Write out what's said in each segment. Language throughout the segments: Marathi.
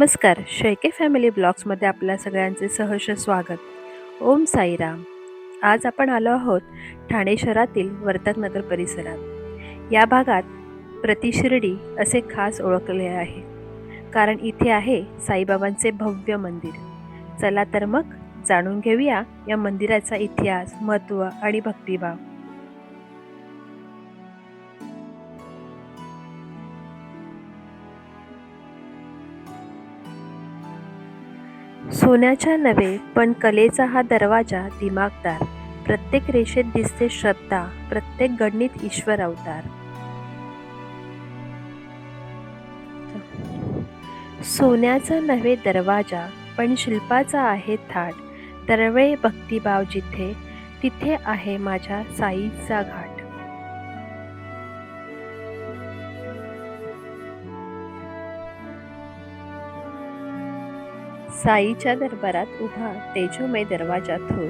नमस्कार शैके फॅमिली ब्लॉग्समध्ये आपल्या सगळ्यांचे सहर्ष स्वागत. ओम साईराम. आज आपण आलो आहोत ठाणे शहरातील वर्तकनगर परिसरात. या भागात प्रतिशिर्डी असे खास ओळखले आहे. कारण इथे आहे साईबाबांचे भव्य मंदिर. चला तर मग जाणून घेऊया या मंदिराचा इतिहास महत्त्व आणि भक्तिभाव. सोन्याच्या नव्हे पण कलेचा हा दरवाजा दिमागदार. प्रत्येक रेषेत दिसते श्रद्धा प्रत्येक गणित ईश्वर अवतार. सोन्याचा नव्हे दरवाजा पण शिल्पाचा आहे थाट. दरवेळ भक्तिभाव जिथे तिथे आहे माझ्या साईचा घाट. साईच्या दरबारात उभा तेजोमय दरवाजा थोर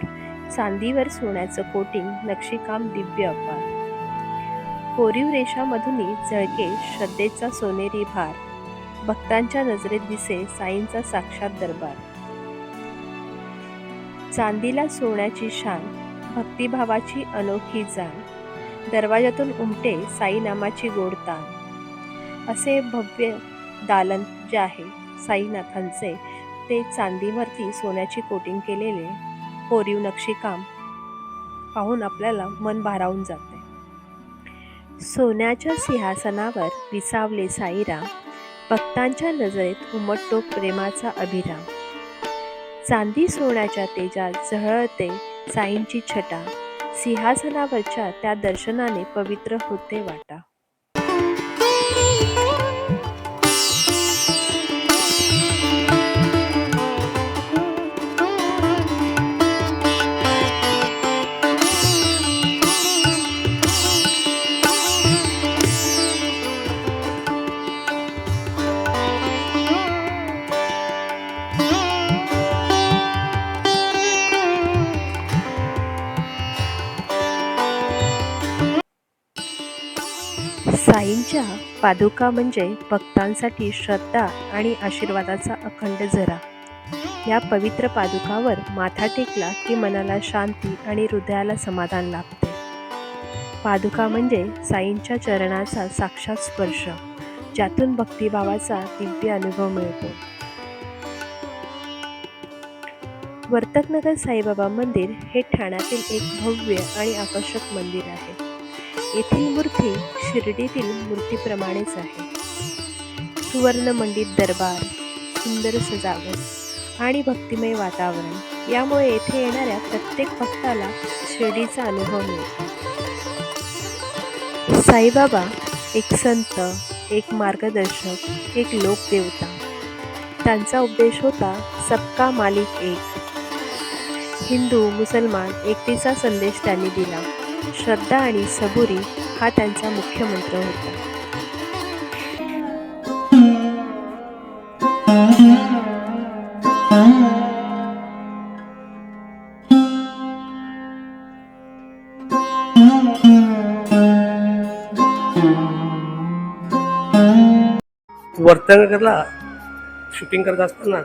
चांदीवर सोन्याचं कोटिंग नक्षीकाम दिव्य अपार. कोरीव रेषामधूनही जळके श्रद्धेचा सोनेरी भार. भक्तांच्या नजरेत दिसे साईंचा साक्षात दरबार. चांदीला सोन्याची शान भक्तिभावाची अनोखी जाण. दरवाजातून उमटे साई नामाची गोड असे भव्य दालन जे आहे साईनाथांचे ते चांदीवरती सोन्याची कोटिंग केलेले कोरीव नक्षीकाम पाहून आपल्याला मन भारावून जाते. सोन्याच्या सिंहासनावर विसावले साईराम भक्तांच्या नजरेत उमटतो प्रेमाचा अभिराम. चांदी सोन्याच्या तेजात झळते साईंची छटा सिंहासनावरच्या त्या दर्शनाने पवित्र होते वाटा. पादुका म्हणजे भक्तांसाठी श्रद्धा आणि आशीर्वादाचा अखंड झरा. या पवित्र पादुकावर माथा टेकला की मनाला शांती आणि हृदयाला समाधान लाभते. पादुका म्हणजे साईंच्या चरणाचा साक्षात स्पर्श ज्यातून भक्तिभावाचा दिव्य अनुभव मिळतो. वर्तकनगर साईबाबा मंदिर हे ठाण्यातील एक भव्य आणि आकर्षक मंदिर आहे. येथील मूर्ती शिर्डीतील मूर्तीप्रमाणेच आहे. सुवर्णमंडित दरबार सुंदर सजावट आणि भक्तिमय वातावरण यामुळे येथे येणाऱ्या प्रत्येक भक्ताला शिर्डीचा अनुभव मिळतो. साईबाबा एक संत एक मार्गदर्शक एक लोकदेवता. त्यांचा उपदेश होता सबका मालिक एक. हिंदू मुसलमान एकतेचा संदेश त्यांनी दिला. श्रद्धा आणि सबुरी हा त्यांचा मुख्य मंत्र होता. वर्तनगरला शूटिंग करत असताना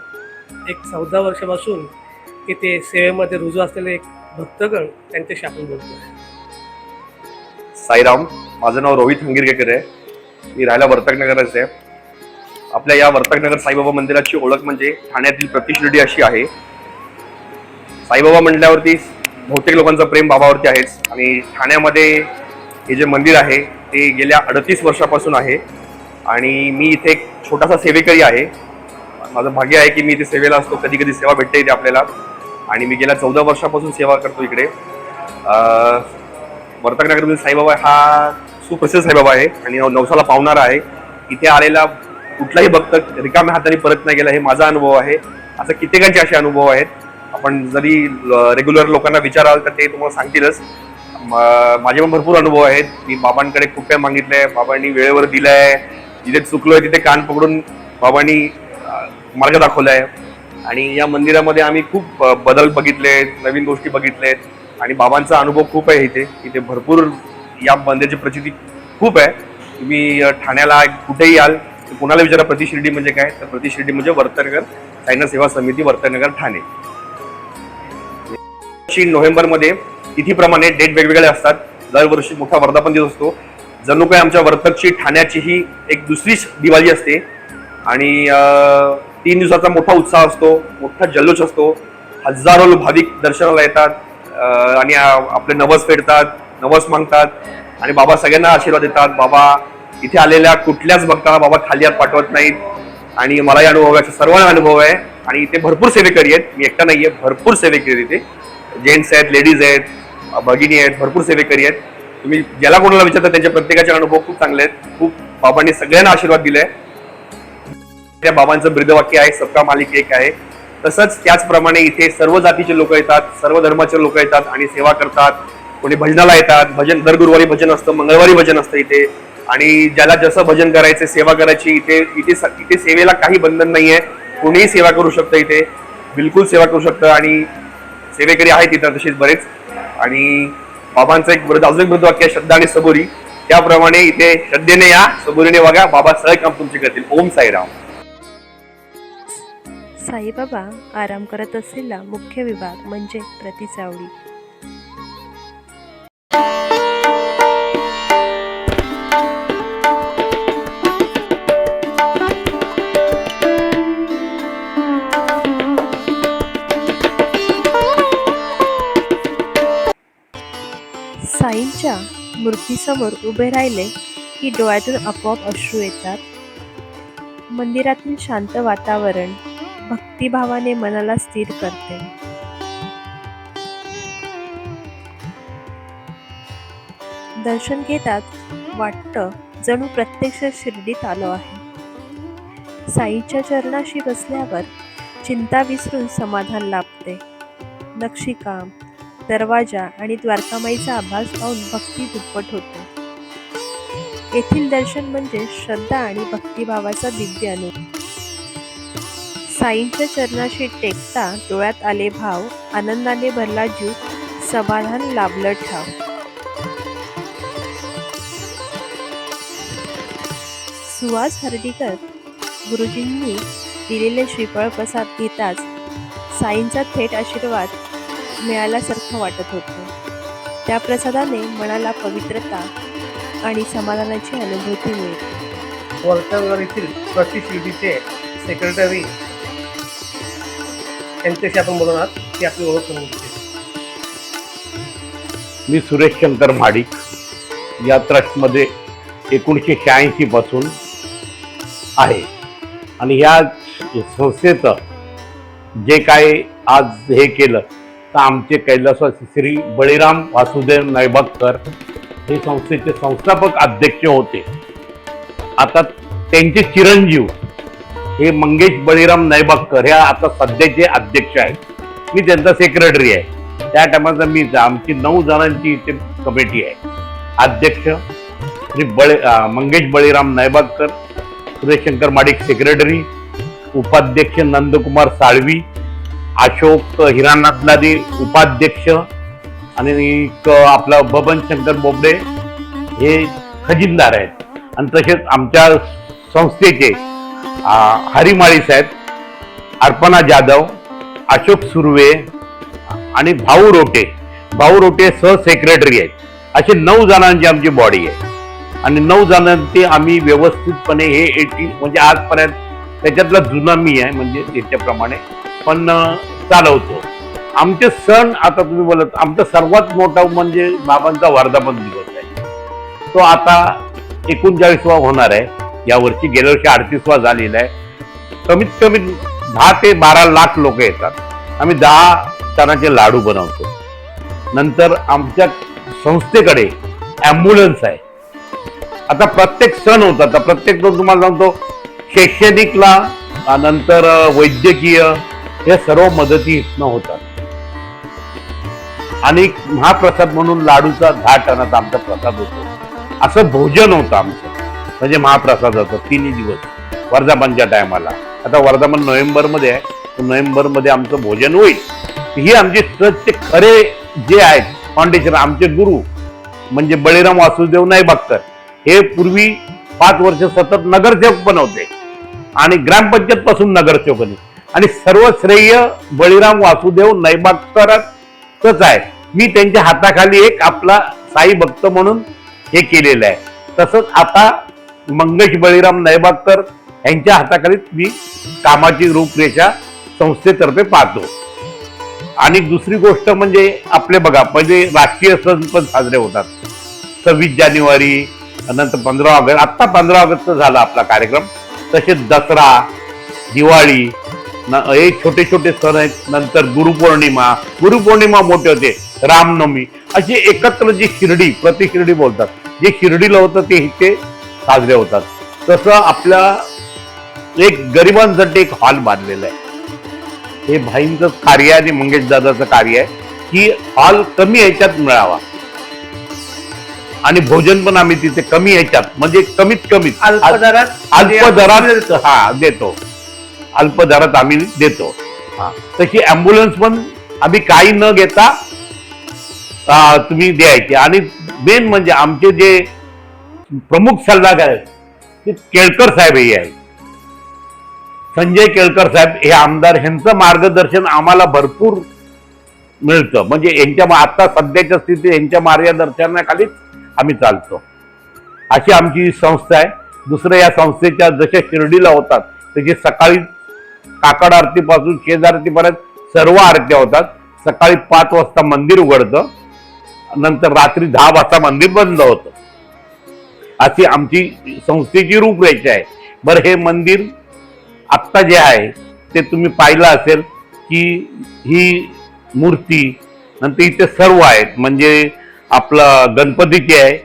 एक चौदा वर्षापासून इथे सेवेमध्ये रुजू असलेले एक भक्तगण त्यांच्याशी आपण बोलतो साईराम माझं नाव रोहित हंगिरकेकर आहे. मी राहायला वर्तकनगरच आहे. आपल्या या वर्तकनगर साईबाबा मंदिराची ओळख म्हणजे ठाण्यातील प्रतिशिर्डी अशी आहे. साईबाबा म्हटल्यावरती बहुतेक लोकांचं प्रेम बाबावरती आहेच. आणि ठाण्यामध्ये हे जे मंदिर आहे ते गेल्या अडतीस वर्षापासून आहे. आणि मी इथे एक छोटासा सेवेकरी आहे. माझं भाग्य आहे की मी इथे सेवेला असतो. कधी कधी सेवा भेटते इथे आपल्याला. आणि मी गेल्या चौदा वर्षापासून सेवा करतो इकडे. वर्तकनगरमधील साईबाबा हा सुप्रसिद्ध साईबाबा आहे आणि नवसाला पावणारा आहे. इथे आलेला कुठलाही भक्त रिकाम्या हाताने परत नाही गेला हे माझा अनुभव आहे. असं कित्येकांचे असे अनुभव आहेत. आपण जरी रेग्युलर लोकांना विचाराल तर ते तुम्हाला सांगतीलच. म- माझे पण भरपूर अनुभव आहेत. मी बाबांकडे खूप काही मागितलंय बाबांनी वेळेवर दिलंय. जिथे चुकलोय तिथे कान पकडून बाबांनी मार्ग मार्ग दाखवलाय. आणि या मंदिरामध्ये आम्ही खूप बदल बघितले नवीन गोष्टी बघितलेत. आणि बाबांचा अनुभव खूप आहे इथे. इथे भरपूर या मंदिराची प्रचिती खूप आहे. तुम्ही ठाण्याला कुठेही याल तर कुणाला विचारा प्रतिशिर्डी म्हणजे काय? तर प्रतिशिर्डी म्हणजे वर्तनगर सायना सेवा समिती वर्तनगर ठाणे. नोव्हेंबरमध्ये तिथीप्रमाणे डेट वेगवेगळे असतात. दरवर्षी मोठा वर्धापन दिवस असतो. जणू काय आमच्या वर्तकची ठाण्याची ही एक दुसरीच दिवाळी असते. आणि तीन दिवसाचा मोठा उत्साह असतो मोठा जल्लोष असतो. हजारो भाविक दर्शनाला येतात. आणि आपले नवस फेडतात नवस मागतात आणि बाबा सगळ्यांना आशीर्वाद देतात. बाबा इथे आलेल्या कुठल्याच भक्ताला बाबा खाली हात पाठवत नाहीत. आणि मलाही अनुभव आहे सर्वांना अनुभव आहे. आणि इथे भरपूर सेवेकरी आहेत. मी एकटा नाहीये. भरपूर सेवेकरी इथे. जेंट्स आहेत लेडीज आहेत भगिनी आहेत भरपूर सेवेकरी आहेत. तुम्ही ज्याला कोणाला विचारता त्यांच्या प्रत्येकाचे अनुभव खूप चांगले आहेत. खूप बाबांनी सगळ्यांना आशीर्वाद दिलाय. त्या बाबांचं ब्रीदवाक्य आहे सबका मालिक एक आहे. तसंच त्याचप्रमाणे इथे सर्व जातीचे लोक येतात सर्व धर्माचे लोक येतात आणि सेवा करतात. कोणी भजनाला येतात भजन दर गुरुवारी भजन असतं मंगळवारी भजन असतं इथे. आणि ज्याला जसं भजन करायचं सेवा करायची इथे इथे इथे सेवेला काही बंधन नाहीये. कोणीही सेवा करू शकतं इथे. बिलकुल सेवा करू शकतं आणि सेवेकरी आहेत इथं तसेच बरेच. आणि बाबांचं एक वृद्ध अजून एक वृद्ध वाक्य श्रद्धा आणि सबुरी. त्याप्रमाणे इथे श्रद्धेने या सबुरीने वागा बाबा सगळे काम तुमचे करतील. ओम साईराम. साईबाबा आराम करत असलेला मुख्य विभाग म्हणजे प्रतिसावळी साईंच्या मूर्तीसमोर उभे राहिले की डोळ्यातून आपोआप अश्रू येतात. मंदिरातील शांत वातावरण भक्तिभावाने मनाला स्थिर करते. दर्शन घेतात वाटतं जणू प्रत्यक्ष शिर्डीत आलो आहे. साईच्या चरणाशी बसल्यावर चिंता विसरून समाधान लाभते. नक्षीकाम दरवाजा आणि द्वारकामाईचा आभास पाहून भक्ती दुप्पट होते. येथील दर्शन म्हणजे श्रद्धा आणि भक्तिभावाचा दिव्य अनुभव. साईंच्या चरणाशी टेकता डोळ्यात आले भाव आनंदाने भरला जीव समाधान लाभलं ठाव. सुहास हर्डीकर गुरुजींनी दिलेले श्रीफळ प्रसाद घेताच साईंचा थेट आशीर्वाद मिळाल्यासारखं वाटत होतं. त्या प्रसादाने मनाला पवित्रता आणि समाधानाची अनुभूती मिळते. वर्तनगर येथील सेक्रेटरी त्यांच्याशी आपण बोलणार ती आपली ओळख करून घेते मी सुरेश शंकर महाडिक या ट्रस्टमध्ये एकोणीसशे शहाऐंशी पासून आहे. आणि या संस्थेचं जे काय आज हे केलं तर आमचे कैलासवासी श्री बळीराम वासुदेव नायबागकर हे संस्थेचे संस्थापक अध्यक्ष होते. आता त्यांचे चिरंजीव हे मंगेश बळीराम नायबागकर हे आता सध्याचे अध्यक्ष आहेत. मी त्यांचा सेक्रेटरी आहे. त्या टायमाचा मी आमची नऊ जणांची इथे कमिटी आहे. अध्यक्ष श्री बळे मंगेश बळीराम नायबागकर सुरेशशंकर माडिक सेक्रेटरी उपाध्यक्ष नंदकुमार साळवी अशोक हिरानाथलादी उपाध्यक्ष आणि आपला बबन शंकर बोबडे हे खजिनदार आहेत. आणि तसेच आमच्या संस्थेचे हरिमाळी साहेब अर्पणा जाधव अशोक सुर्वे आणि भाऊ रोटे. भाऊ रोटे सहसेक्रेटरी आहेत. असे नऊ जणांची आमची बॉडी आहे. आणि नऊ जणांची आम्ही व्यवस्थितपणे हे एटी म्हणजे आजपर्यंत त्याच्यातला जुना मी आहे म्हणजे त्याच्याप्रमाणे पण चालवतो. आमचे सण आता तुम्ही बोलत आमचा सर्वात मोठा म्हणजे बाबांचा वर्धापन दिवस आहे. तो आता एकोणचाळीसवा होणार आहे. या वर्षी गेल्या वर्षी अडतीसवा झालेला आहे. कमीत कमी दहा ते बारा लाख लोक येतात. आम्ही दहा टनाचे लाडू बनवतो. नंतर आमच्या संस्थेकडे ॲम्ब्युलन्स आहे. आता प्रत्येक सण होता. आता प्रत्येक सण तुम्हाला सांगतो शैक्षणिकला नंतर वैद्यकीय हे सर्व मदती इथनं होतात. आणि महाप्रसाद म्हणून लाडूचा दहा टनाचा आमचा प्रसाद होतो. असं भोजन होतं आमचं. म्हणजे महाप्रसादाचं तिन्ही दिवस. वर्धापनच्या टायमाला. आता वर्धापन नोव्हेंबरमध्ये आहे. नोव्हेंबरमध्ये आमचं भोजन होईल. ही आमचे ट्रस्टचे खरे जे आहेत फाउंडेशन आमचे गुरु म्हणजे बळीराम वासुदेव नाईबागकर हे पूर्वी पाच वर्ष सतत नगरसेवक बनवते आणि ग्रामपंचायत पासून नगरसेवक आणि सर्व श्रेय बळीराम वासुदेव नैबागकरच आहे. मी त्यांच्या हाताखाली एक आपला साई भक्त म्हणून हे केलेलं आहे. तसंच आता मंगेश बळीराम नैबागकर यांच्या हाताखाली मी कामाची रूपरेषा संस्थेतर्फे पाहतो. आणि दुसरी गोष्ट म्हणजे आपले बघा म्हणजे राष्ट्रीय सण पण साजरे होतात. सव्वीस जानेवारी नंतर पंधरा ऑगस्ट आत्ता पंधरा ऑगस्ट झाला आपला कार्यक्रम. तसेच दसरा दिवाळी न- हे छोटे छोटे सण आहेत. नंतर गुरुपौर्णिमा गुरुपौर्णिमा मोठे होते. रामनवमी अशी एकत्र जी शिर्डी प्रतिशिर्डी बोलतात. जे शिर्डीला होतं ते इथे साजरे होतात. तसं आपल्या एक गरिबांसाठी एक हॉल बांधलेला आहे. हे भाईंचं कार्य आहे आणि मंगेश दादाचं कार्य आहे की हॉल कमी ह्याच्यात मिळावा. आणि भोजन पण आम्ही तिथे कमी ह्याच्यात म्हणजे कमीत कमी. अल्प दरात अल्प दरात हा देतो. अल्प दरात आम्ही देतो. हा. तशी अँब्युलन्स पण आम्ही काही न घेता तुम्ही द्यायचे. आणि मेन म्हणजे आमचे जे प्रमुख सल्लागार आहेत. ते केळकर साहेब हे आहेत. संजय केळकर साहेब हे आमदार ह्यांचं मार्गदर्शन आम्हाला भरपूर मिळतं. म्हणजे यांच्या आता सध्याच्या स्थितीत यांच्या मार्गदर्शनाखालीच आम्ही चालतो. अशी आमची संस्था आहे. दुसरं या संस्थेच्या जशा शिर्डीला होतात तशी सकाळी काकड आरतीपासून शेज आरतीपर्यंत सर्व आरत्या होतात. सकाळी पाच वाजता मंदिर उघडतं. नंतर रात्री दहा वाजता मंदिर बंद होतं. अशी आमची संस्थेची रूपरेषा आहे. बरं हे मंदिर आत्ता जे आहे ते तुम्ही पाहिलं असेल की ही मूर्ती नंतर इथे सर्व आहेत. म्हणजे आपलं गणपतीची आहे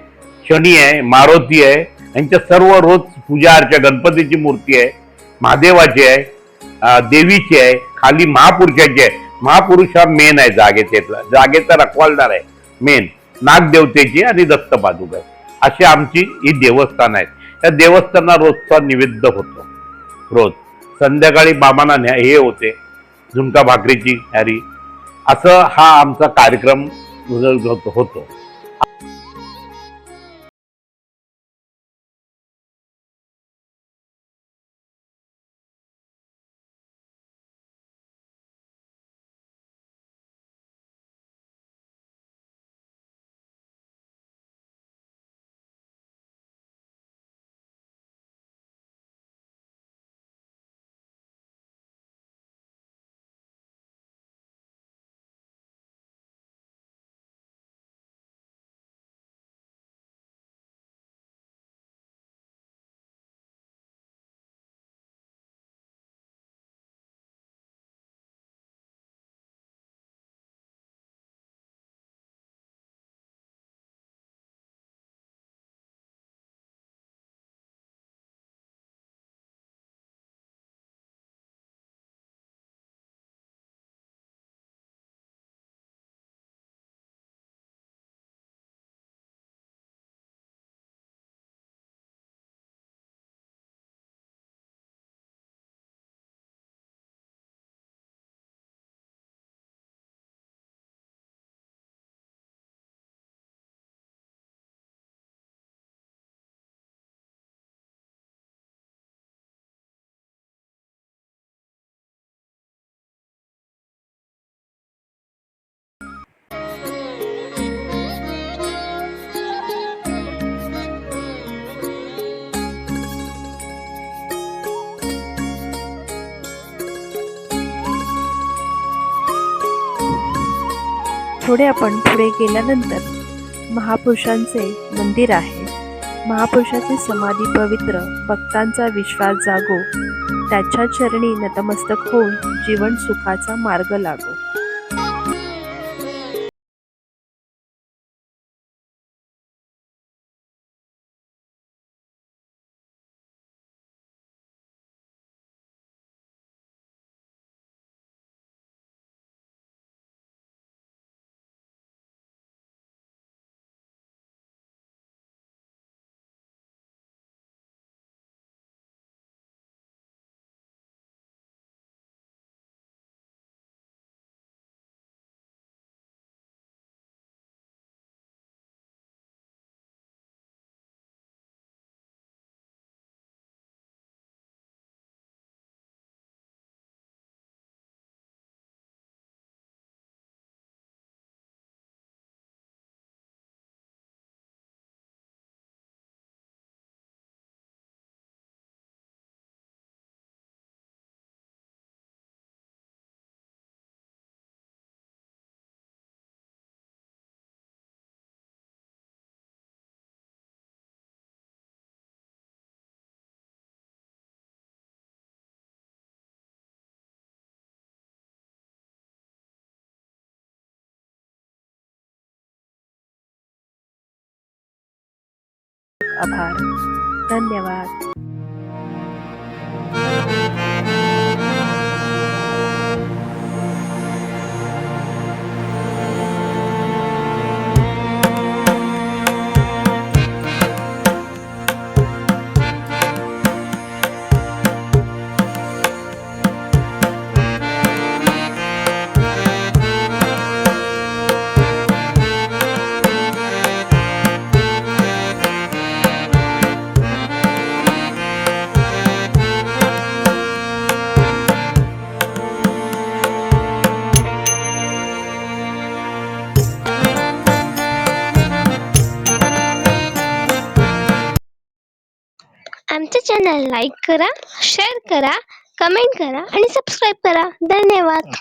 शनी आहे मारुती आहे यांच्या सर्व रोज पूजा अर्चा गणपतीची मूर्ती आहे. महादेवाची आहे देवीची आहे खाली महापुरुषाची आहे. महापुरुष हा मेन आहे जागेचे जागेचा रखवालदार आहे मेन नागदेवतेची आणि दत्तपादुका आहे. अशी आमची ही देवस्थान आहेत त्या देवस्थाना रोजचा निवेद्य होतो. रोज. संध्याकाळी बाबांना न्या हे होते. झुणका भाकरीची हॅरी असं हा आमचा कार्यक्रम होतो. थोडे आपण पुढे गेल्यानंतर महापुरुषांचे मंदिर आहे. महापुरुषाची समाधी पवित्र भक्तांचा विश्वास जागो त्याच्या चरणी नतमस्तक होऊन जीवन सुखाचा मार्ग लागो. आभार. धन्यवाद. लाईक करा शेअर करा कमेंट करा आणि सबस्क्राईब करा. धन्यवाद.